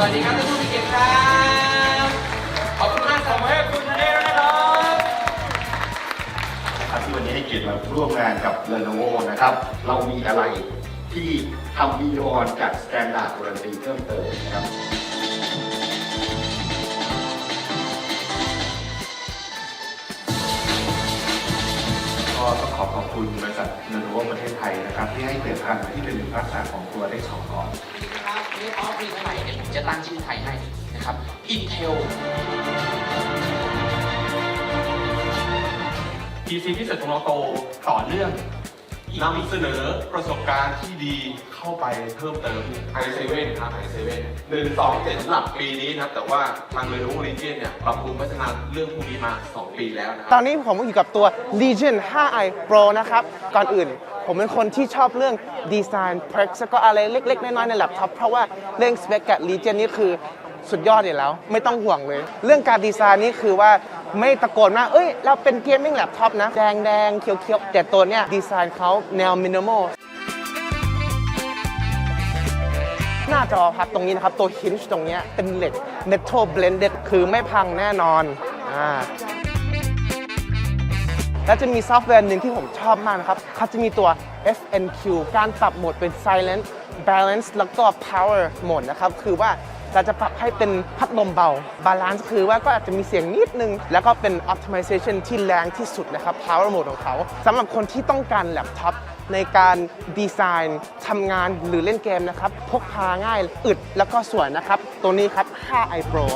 วัสดีครับท่านผู้มีเกียรติครับ ขอบคุณมากครับให้คุณทะเลด้วยนะครับครับที่วันนี้ให้เกียรติมาร่วมงานกับ Lenovo นะครับ เรามีอะไรที่ทำบียอนจาก Standard Warranty เพิ่มเติมนะครับก็ต้องขอขอบคุณบริษัท Lenovo ประเทศไทยนะครับ ที่ให้เกิดพันธุ์ที่เป็นลักษณะของตัวเลขสองก่อนครับนี่ออฟฟิศไทยเนี่ยผม จะตั้งชื่อไทยให้นะครับ Intel PC พิเศษของเราโตต่อเนื่อง นำเสนอประสบการณ์ที่ดีเข้าไปเพิ่มเติม i7 ครับ i7 หนึ่งสองเจ็ดสำหรับปีนี้นะครับ แต่ว่าทาง Lenovo Legion เนี่ยปรับปรุงพัฒนาเรื่องพวกนี้มา 2 ปีแล้วนะคตรับอนนี้ผมอยู่กับตัว Legion 5i Pro นะครับ ก่อนอื่น ผมเป็นคนที่ชอบเรื่องดีไซน์ perks แล้วก็อะไรเล็ก ๆ น้อยๆในแล็ปท็อปเพราะว่าเรื่อง spec กับ Legion นี่คือสุดยอดอยู่แล้ว ไม่ต้องห่วงเลย เรื่องการดีไซน์นี่คือว่า ไม่ตะโกนมาก เอ้ย เราเป็นเกมมิ่งแล็ปท็อปนะ แดงแดงๆเขียวแต่ตัวเนี้ยดีไซน์เขาแนวมินิมอลหน้าจอครับตรงนี้นะครับ ตัว hinge ตรงเนี้ยเป็นเหล็ก metal blended คือไม่พังแน่นอนอ่าแล้วจะมีซอฟต์แวร์หนึ่งที่ผมชอบมากนะครับเขาจะมีตัว FNQ การปรับโหมดเป็น silent balance แล้วก็ power โหมดนะครับ คือว่า เราจะปรับให้เป็นพัดลมเบา บาลานซ์คือว่าก็อาจจะมีเสียงนิดนึง แล้วก็เป็น optimization ที่แรงที่สุดนะครับ power mode ของเขาสำหรับคนที่ต้องการแล็ปท็อปในการดีไซน์ทำงานหรือเล่นเกมนะครับ พกพาง่ายอึดแล้วก็สวยนะครับ ตัวนี้ครับ 5i Pro